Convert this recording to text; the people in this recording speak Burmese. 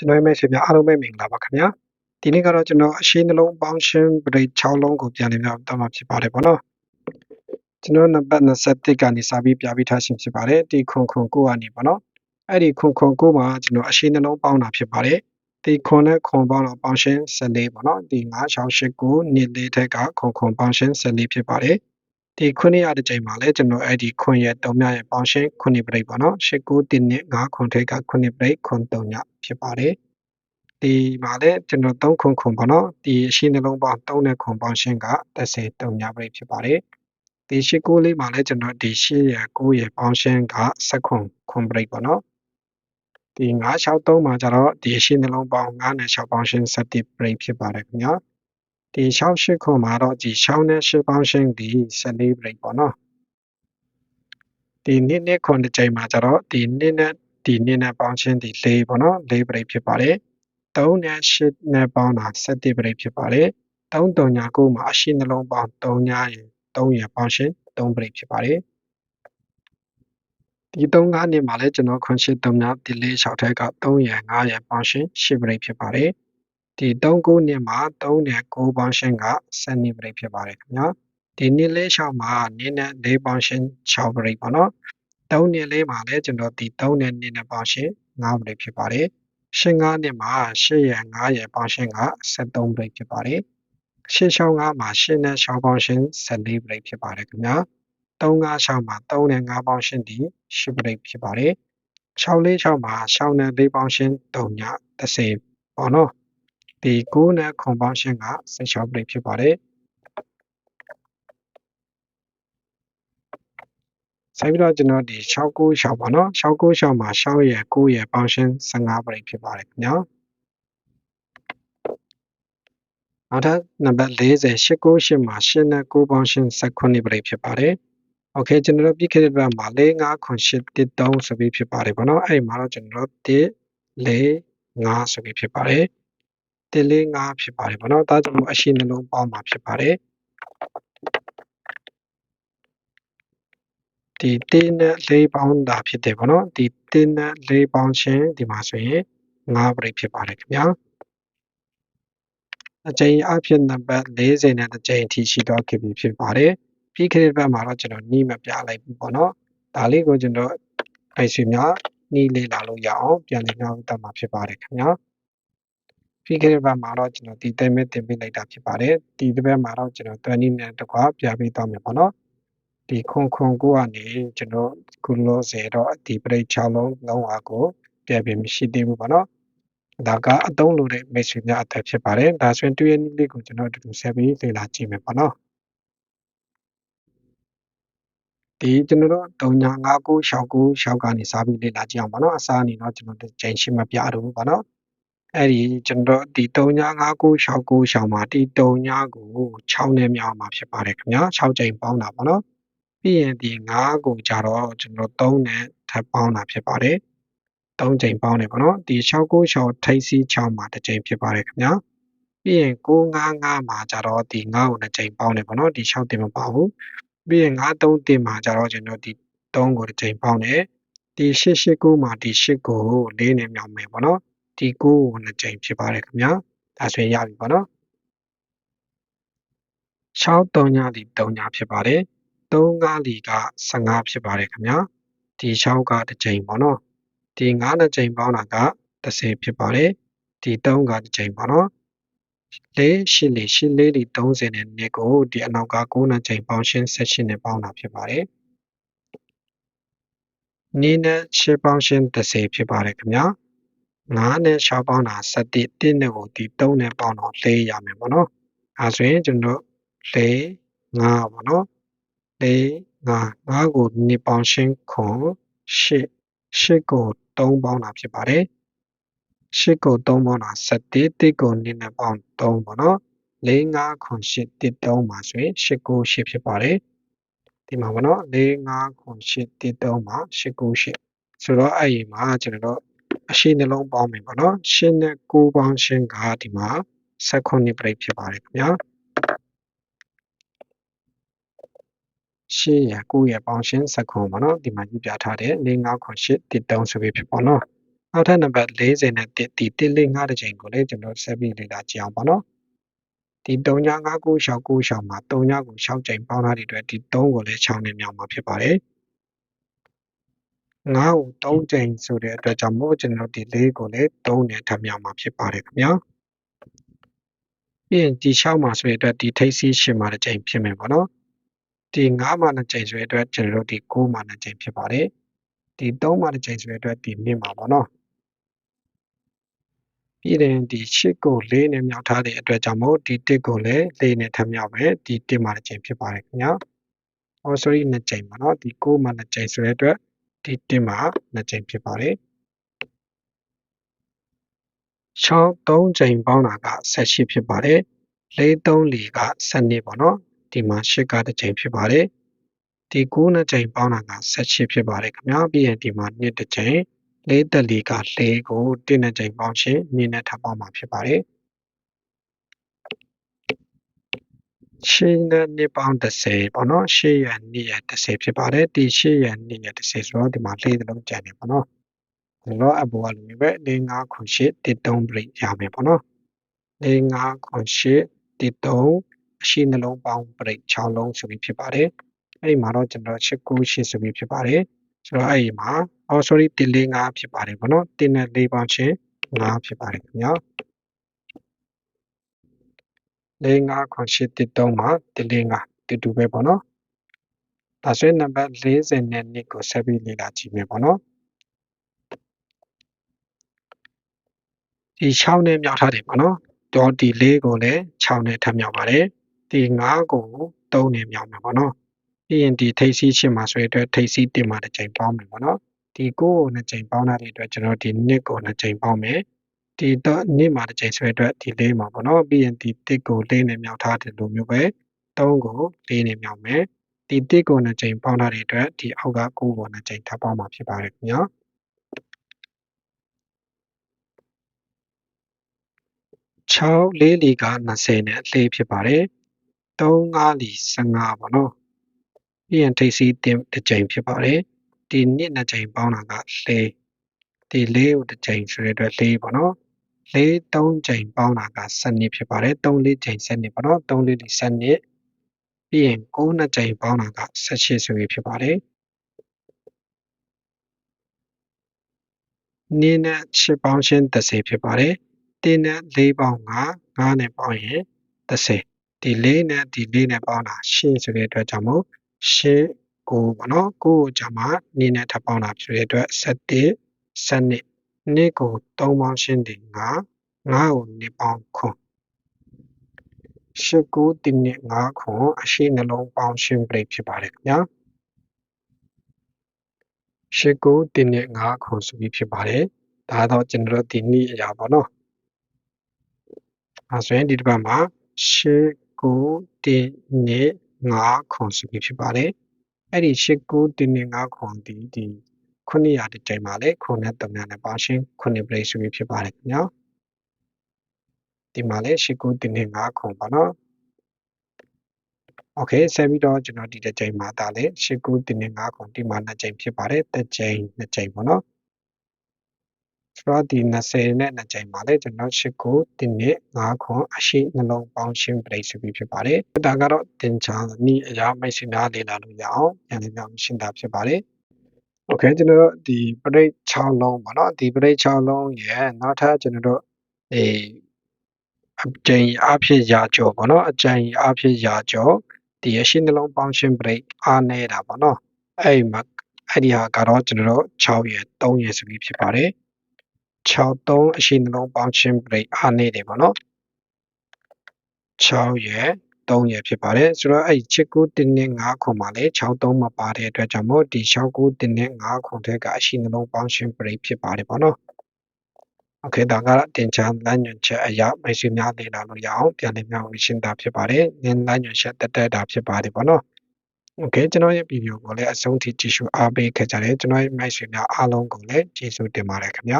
ကျွန်တော်ရဲ့မိတ်ဆွေများအားလုံးပဲမင်္ဂလာပါခင်ဗျာဒီနေ့ကတော့ကျွန်တော်အရှိနှလုံးပေါင်းရှင်းပရိတ်6လုံးကိုပြန်လည်ပြောင်းတော့မှာဖြစ်ပါတယ်ပေါ့နော်ကျွန်တော်နံပါတ်21ကနေစပြီးပြပြီးထားရှင်ဖြစ်ပါတယ်ဒီခွန်ခွန်ကိုကနေပေါ့နော်အဲ့ဒီခွန်ခွန်ကိုမှာကျွန်တော်အရှိနှလုံးပေါင်းတာဖြစ်ပါတယ်ဒီခွန်နဲ့ခွန်ပေါင်းတော့ပေါင်းရှင်း14ပေါ့နော်ဒီ9689နှစ်လေးထက်ကခွန်ခွန်ပေါင်းရှင်း14ဖြစ်ပါတယ် ဒီခုနှစ်ရတဲ့ချိန်မှာလည်းကျွန်တော်အဲ့ဒီခွန်ရဲ့တုံမြရဲ့ပေါင်းရှင်းခုနှစ်ပရိတ်ပေါ့နော်89တင်းနဲ့9ခွန်ထိတ်ကခုနှစ်ပရိတ်ခွန်တုံညဖြစ်ပါတယ်ဒီမှာလည်းကျွန်တော်3ခွန်ခွန်ပေါ့နော်ဒီအရှင်းနှလုံးပေါင်း3နဲ့ခွန်ပေါင်းရှင်းက30တုံညပရိတ်ဖြစ်ပါတယ်ဒီ89လေးမှာလည်းကျွန်တော်ဒီ8ရ9ရပေါင်းရှင်းက7ခွန်ခွန်ပရိတ်ပေါ့နော်ဒီ963မှာကျတော့ဒီအရှင်းနှလုံးပေါင်း9နဲ့6ပေါင်းရှင်း7ပရိတ်ဖြစ်ပါတယ်ခင်ဗျာ ဒီ68ခွန်မှာတော့ဒီ6နဲ့8ပေါင်းရှင်းဒီ14 break ပေါ့နော်ဒီနှစ်နှစ်ခွန်တစ်ချိန်မှာကျတော့ဒီနှစ်နဲ့ဒီနှစ်နဲ့ပေါင်းရှင်းဒီ4ပေါ့နော်4 break ဖြစ်ပါတယ်3နဲ့8နဲ့ပေါင်းတာ7 break ဖြစ်ပါတယ်3တုံညာကိုမှာအရှိနှလုံးပေါင်း3ညာရင်3ရပေါင်းရှင်း3 break ဖြစ်ပါတယ်ဒီ3 5နှစ်မှာလည်းကျွန်တော်ခွန်ရှိ3ညာဒီ4 6ထက်က3ရ5ရပေါင်းရှင်း10 break ဖြစ်ပါတယ် ဒီ3ခုနှစ်မှာ3နဲ့9ပေါင်းရှင်းက7နှစ်ပရိဖြစ်ပါတယ်ခင်ဗျာဒီနှစ်လေး6မှာနှစ်နဲ့4ပေါင်းရှင်း6ပရိပေါ့နော်3နှစ်လေးမှာလည်းကျွန်တော်ဒီ3နဲ့2နဲ့ပေါင်းရှင်း9ပရိဖြစ်ပါတယ်ရှင်း9နှစ်မှာ8ရ9ရပေါင်းရှင်းက73ပရိဖြစ်ပါတယ်ရှင်း6 9မှာ8နဲ့6ပေါင်းရှင်း14ပရိဖြစ်ပါတယ်ခင်ဗျာ3 5 6မှာ3နဲ့5ပေါင်းရှင်းဒီ10ပရိဖြစ်ပါတယ်6 4 6မှာ6နဲ့4ပေါင်းရှင်း3ည30ပေါ့နော် ဒီ9နဲ့ခွန်ပေါင်းရှင်းက16ပရိဖြစ်ပါတယ်ဆက်ပြီးတော့ကျွန်တော်ဒီ696ပါနော်696မှာ6ရဲ့9ရဲ့ပေါင်းရှင်း15ပရိဖြစ်ပါတယ်ခင်ဗျာနောက်ထပ်နံပါတ်40 898မှာ8နဲ့9ပေါင်းရှင်း19ပရိဖြစ်ပါတယ်โอเคကျွန်တော်တို့ပြည့်ခဲ့တဲ့ဘက်မှာ4 5ခွန်8 3ဆိုပြီးဖြစ်ပါတယ်ပေါ့နော်အဲ့ဒီမှာတော့ကျွန်တော်တို့1 4 5ဆိုပြီးဖြစ်ပါတယ် 1 4 5ဖြစ်ပါတယ်ပေါ့နော်ဒါကြောင့်အရှိနှလုံးပေါင်းမှာဖြစ်ပါတယ်ဒီ1နဲ့4ပေါင်းတာဖြစ်တယ်ပေါ့နော်ဒီ1နဲ့4ပေါင်းချင်းဒီမှာဆိုရင်5ပရိဖြစ်ပါတယ်ခင်ဗျာအကြိမ်အဖြစ်နံပါတ်40နဲ့တစ်ကြိမ်အထိရှိတော့ခဲ့ပြီဖြစ်ပါတယ်ပြီးခဲ့တဲ့ဘက်မှာတော့ကျွန်တော်နှီးမပြလိုက်ဘူးပေါ့နော်ဒါလေးကိုကျွန်တော်အိုက်ဆွေများနှီးလေးလာလို့ရအောင်ပြန်လည်နောက်တက်မှာဖြစ်ပါတယ်ခင်ဗျာ ပြီးခဲ့တဲ့ဘက်မှာတော့ကျွန်တော်ဒီတဲမဲ့တင်ပေးလိုက်တာဖြစ်ပါတယ်ဒီတစ်ဘက်မှာတော့ကျွန်တော်20နဲ့တကွာပြပေးသွားမယ်ပေါ့နော်ဒီခွန်ခွန်ကိုကနေကျွန်တော်ခုလောဆယ်တော့ဒီပရိတ်6လုံးလုံးဝကိုပြပြမရှိသေးဘူးပေါ့နော်ဒါကအတုံးလို့တဲ့မိတ်ဆွေများအသက်ဖြစ်ပါတယ်ဒါဆိုရင်တွေ့ရနည်းလေးကိုကျွန်တော်အတူတူဆက်ပြီးလေ့လာကြည့်မယ်ပေါ့နော်ဒီကျွန်တော်တို့3996 6ကနေစပြီးလေ့လာကြည့်အောင်ပါနော်အစားအနေတော့ကျွန်တော်တို့ချိန်ရှိမပြတော့ဘူးပါနော် အဲ့ဒီကျွန်တော်ဒီ3996 6မှာဒီ39ကို6နဲ့မြောက်မှာဖြစ်ပါတယ်ခင်ဗျာ6ချိန်ပေါင်းတာပါနော်ပြီးရင်ဒီ9ကိုကြတော့ကျွန်တော်3နဲ့ထပ်ပေါင်းတာဖြစ်ပါတယ်3ချိန်ပေါင်းတယ်ပေါ့နော်ဒီ696ထိပ်စီး6မှာတစ်ချိန်ဖြစ်ပါတယ်ခင်ဗျာပြီးရင်955မှာကြတော့ဒီ9ကိုတစ်ချိန်ပေါင်းတယ်ပေါ့နော်ဒီ6တင်မပါဘူးပြီးရင်93တင်မှာကြတော့ကျွန်တော်ဒီ3ကိုတစ်ချိန်ပေါင်းတယ်ဒီ889မှာဒီ8ကို4နဲ့မြောက်မယ်ပေါ့နော် ဒီ9ကိုနှစ်ချိန်ဖြစ်ပါတယ်ခင်ဗျာဒါဆိုရင်ရပြီပေါ့နော်6 3ညဒီ3ညဖြစ်ပါတယ်3 5လီက15ဖြစ်ပါတယ်ခင်ဗျာဒီ6ကတစ်ချိန်ပေါ့နော်ဒီ9နှစ်ချိန်ပေါင်းတာက30ဖြစ်ပါတယ်ဒီ3ကတစ်ချိန်ပေါ့နော်လေးရှစ်လေးရှစ်လေးဒီ30နဲ့နှစ်ကိုဒီအနောက်က9နှစ်ချိန်ပေါင်းရှင်း16နဲ့ပေါင်းတာဖြစ်ပါတယ်နီးနဲ့ရှစ်ပေါင်းရှင်း30ဖြစ်ပါတယ်ခင်ဗျာ 9နဲ့6ပေါင်းတာ7 1နဲ့ကိုဒီ3နဲ့ပေါင်းတော့4ရမယ်ပေါ့နော်အဲဆိုရင်ကျွန်တော်4 5ပေါ့နော်4 5 5ကို2ပေါင်းရှင်းခွန်8 8ကို3ပေါင်းတာဖြစ်ပါတယ်8ကို3ပေါင်းတာ7 1ကို2နဲ့ပေါင်း3ပေါ့နော်4 5ခွန်8 1 3ပါဆိုရင်8ကို8ဖြစ်ပါတယ်ဒီမှာပေါ့နော်4 5ခွန်8 1 3ပါ8ကို8ဆိုတော့အဲ့ဒီမှာကျွန်တော်တို့ အရှိနှလုံးပေါင်းမယ်ပေါ့နော်ရှင်းနဲ့9ပေါင်းရှင်းကဒီမှာ16ပြိဖြစ်ပါတယ်ခင်ဗျာရှင်းရ9ရပေါင်းရှင်း16ပေါ့နော်ဒီမှာပြပြထားတဲ့4 5ခွန်8 1 3ဆိုပြီးဖြစ်ပေါ့နော်နောက်ထပ်နံပါတ်40နဲ့1ဒီ1လေး5တစ်ချိန်ကိုလည်းကျွန်တော်ဆက်ပြီးလေ့လာကြည့်အောင်ပေါ့နော်ဒီ3ည9 9ရှောက်9ရှောက်မှာ3ညကို6ချိန်ပေါင်းထားတဲ့အတွက်ဒီ3ကိုလည်း6နဲ့မြောက်မှာဖြစ်ပါတယ် 9ကို3ချိန်ဆိုတဲ့အတွက်ကြောင့်မို့ကျွန်တော်ဒီ4ကိုလည်း3နဲ့ထပ်မြောက်မှာဖြစ်ပါတယ်ခင်ဗျာပြီးရင်ဒီ6မှာဆိုတဲ့အတွက်ဒီထိပ်စီး8မှာတစ်ချိန်ဖြစ်မယ်ပေါ့နော်ဒီ9မှာ2ချိန်ဆိုတဲ့အတွက်ကျွန်တော်တို့ဒီ9မှာ2ချိန်ဖြစ်ပါတယ်ဒီ3မှာ2ချိန်ဆိုတဲ့အတွက်ဒီ2မှာပေါ့နော်ပြီးရင်ဒီ8ကို4နဲ့မြောက်ထားတဲ့အတွက်ကြောင့်မို့ဒီ1ကိုလည်း4နဲ့ထပ်မြောက်မယ်ဒီ1မှာ2ချိန်ဖြစ်ပါတယ်ခင်ဗျာ။ oh sorry 2ချိန်ပါเนาะဒီ9မှာ2ချိန်ဆိုတဲ့အတွက် ဒီ1မှာ2ကြိမ်ဖြစ်ပါတယ်။ချောင်း3ကြိမ်ပေါင်းတာက18ဖြစ်ပါတယ်။လေး3လီက12ပေါ့နော်။ဒီမှာ8ကတစ်ကြိမ်ဖြစ်ပါတယ်။ဒီ9နှစ်ကြိမ်ပေါင်းတာက18ဖြစ်ပါတယ်ခင်ဗျာ။ပြီးရင်ဒီမှာ2တစ်ကြိမ်လေးတက်လီက4ကို1နှစ်ကြိမ်ပေါင်းချင်း2နဲ့ထပ်ပေါင်းမှာဖြစ်ပါတယ်။ ရှေ့နဲ့နှစ်ပေါင်း30ပေါ့နော်ရှေ့ရနှစ်ရ30ဖြစ်ပါတယ်ဒီရှေ့ရနှစ်ရ30ဆိုတော့ဒီမှာလေးသလုံးကျန်နေပေါ့နော်ဒါတော့အပေါ်ကလူပဲ၄၅ခွန်ရှစ်တစ်3 break ရမယ်ပေါ့နော်၄၅ခွန်ရှစ်တစ်3အရှိနှလုံးပေါင်း break 6လုံးဆိုပြီးဖြစ်ပါတယ်အဲ့ဒီမှာတော့ကျွန်တော်8 9 8ဆိုပြီးဖြစ်ပါတယ်ဆိုတော့အဲ့ဒီမှာ oh sorry တစ်၄5ဖြစ်ပါတယ်ပေါ့နော်တစ်နဲ့၄ပေါင်းချင်း5ဖြစ်ပါတယ်ခင်ဗျာ ၄၅ခွန်၈တစ်၃မှာတစ်၄၅တစ်တူပဲပေါ့နော်ဒါဆိုရင်နံပါတ်40နဲ့2ကိုဆက်ပြီးလေ့လာကြည့်မယ်ပေါ့နော်ဒီ6နဲ့မြောက်ထားတယ်ပေါ့နော်တော့ဒီ4ကိုလည်း6နဲ့ထပ်မြောက်ပါတယ်ဒီ5ကို3နဲ့မြောက်မယ်ပေါ့နော်ပြီးရင်ဒီထိပ်စီး8မှာဆိုရတဲ့ထိပ်စီး1မှာတစ်ချိန်ပေါင်းမယ်ပေါ့နော်ဒီ9ကို2ချိန်ပေါင်းထားတဲ့အတွက်ကျွန်တော်ဒီ2ကို2ချိန်ပေါင်းမယ် ဒီတော့နေ့မှာတစ်ချိန်ဆွဲအတွက်ဒီလေးမှာပေါ့နော်ပြီးရင်ဒီတစ်ကိုလေးနဲ့မြောက်ထားတယ်လို့မျိုးပဲ3ကိုလေးနဲ့မြောက်မယ်ဒီတစ်ကိုနှစ်ချိန်ပေါင်းထားတဲ့အတွက်ဒီအောက်က9ကိုနှစ်ချိန်ထပ်ပေါင်းမှာဖြစ်ပါတယ်ခင်ဗျာ6လေးလီက20နဲ့လေးဖြစ်ပါတယ်3 5လီ15ပေါ့နော်ပြီးရင်ထိပ်စီးတင်တစ်ချိန်ဖြစ်ပါတယ်ဒီနှစ်နှစ်ချိန်ပေါင်းတာကလေးဒီလေးကိုတစ်ချိန်ဆိုတဲ့အတွက်လေးပေါ့နော် လေးသုံးချိန်ပေါင်းတာက12ဖြစ်ပါတယ်3လေးချိန်12ပေါ့နော်3လေးလေး12ပြီးရင်9နှစ်ချိန်ပေါင်းတာက18ဆိုပြီးဖြစ်ပါတယ်နင်းနဲ့6ပေါင်းချင်း30ဖြစ်ပါတယ်တင်းနဲ့4ပေါင်း9 9နဲ့ပေါင်းရင်30ဒီ4နဲ့ဒီ4နဲ့ပေါင်းတာ8ဆိုတဲ့အတွက်ကြောင့်မို့8 9ပေါ့နော်9ကိုကြာမှနင်းနဲ့ထပ်ပေါင်းတာဖြစ်တဲ့အတွက်7 7 နှစ်ကို3ပေါင်းရှင်းတယ်9 9ကို2ပေါင်းခွန်8 9တင်းနဲ့9ခွန်အရှိနှလုံးပေါင်းရှင်းပရိဖြစ်ပါတယ်ခင်ဗျာ8 9တင်းနဲ့9ခွန်ဆိုပြီးဖြစ်ပါတယ်ဒါတော့ကျွန်တော်တို့ဒီနေ့အရာပေါ့နော်အဲဆိုရင်ဒီတစ်ပတ်မှာ8 9တင်းနဲ့9ခွန်ဆိုပြီးဖြစ်ပါတယ်အဲ့ဒီ8 9တင်းနဲ့9ခွန်ဒီဒီ 900တိမ်မှာလေခုနဲ့3နဲ့ပေါင်းရှင်း9 play ဆိုပြီးဖြစ်ပါတယ်ခင်ဗျာဒီမှာလေ8 9တင်းနဲ့9ခွန်ပါနော်โอเคဆက်ပြီးတော့ကျွန်တော်ဒီတစ်ချိန်မှာဒါလေ8 9တင်းနဲ့9ခွန်ဒီမှာ2ချိန်ဖြစ်ပါတယ်တစ်ချိန်2ချိန်ပေါ့နော်ဆိုတော့ဒီ20နဲ့2ချိန်မှာလေကျွန်တော်8 9တင်းနဲ့9ခွန်အရှိနှလုံးပေါင်းရှင်း play ဆိုပြီးဖြစ်ပါတယ်ဒါကတော့တင်ချာနီးအရာမိတ်ဆွေများလေ့လာလို့ရအောင်ပြန်လည်ပြောင်းရှင်းတာဖြစ်ပါတယ် โอเคကျွန်တော်တို့ဒီပရိတ်6လုံးပေါ့နော်ဒီပရိတ်6လုံးရဲ့နောက်ထပ်ကျွန်တော်တို့အဲအကျဉ်းအဖြစ်ရာကျော်ပေါ့နော်အကျဉ်းအဖြစ်ရာကျော်ဒီအရှိနှလုံးပေါင်းရှင်းပရိတ်အားနေတာပေါ့နော်အဲ့မှာအဲ့ဒီဟာကတော့ကျွန်တော်တို့6ရဲ့3ရဲ့ဆိုပြီးဖြစ်ပါတယ်6 3အရှိနှလုံးပေါင်းရှင်းပရိတ်အားနေတယ်ပေါ့နော်6ရဲ့ 3ရဖြစ်ပါတယ်ဆိုတော့အဲ့ချစ်ကူတင်းနဲ့5ခွန်မှာလည်း63မပါတဲ့အတွက်ကြောင့်မို့ဒီ69တင်းနဲ့5ခွန်ထက်ကအရှိနှလုံးပေါင်းရှင်းပရိဖြစ်ပါတယ်ပေါ့နော်โอเคဒါကတင်ချာလမ်းညွှန်ချက်အရာမိတ်ဆွေများလေ့လာလို့ရအောင်ပြန်လည်ပြောင်းရှင်းတာဖြစ်ပါတယ်နင်းလမ်းညွှန်ချက်တက်တက်တာဖြစ်ပါတယ်ပေါ့နော်โอเคကျွန်တော်ရဲ့ဗီဒီယိုကိုလည်းအဆုံးထိကြည့်ရှုအားပေးခဲ့ကြတယ်ကျွန်တော်ရဲ့မိတ်ဆွေများအားလုံးကိုလည်းကျေးဇူးတင်ပါတယ်ခင်ဗျာ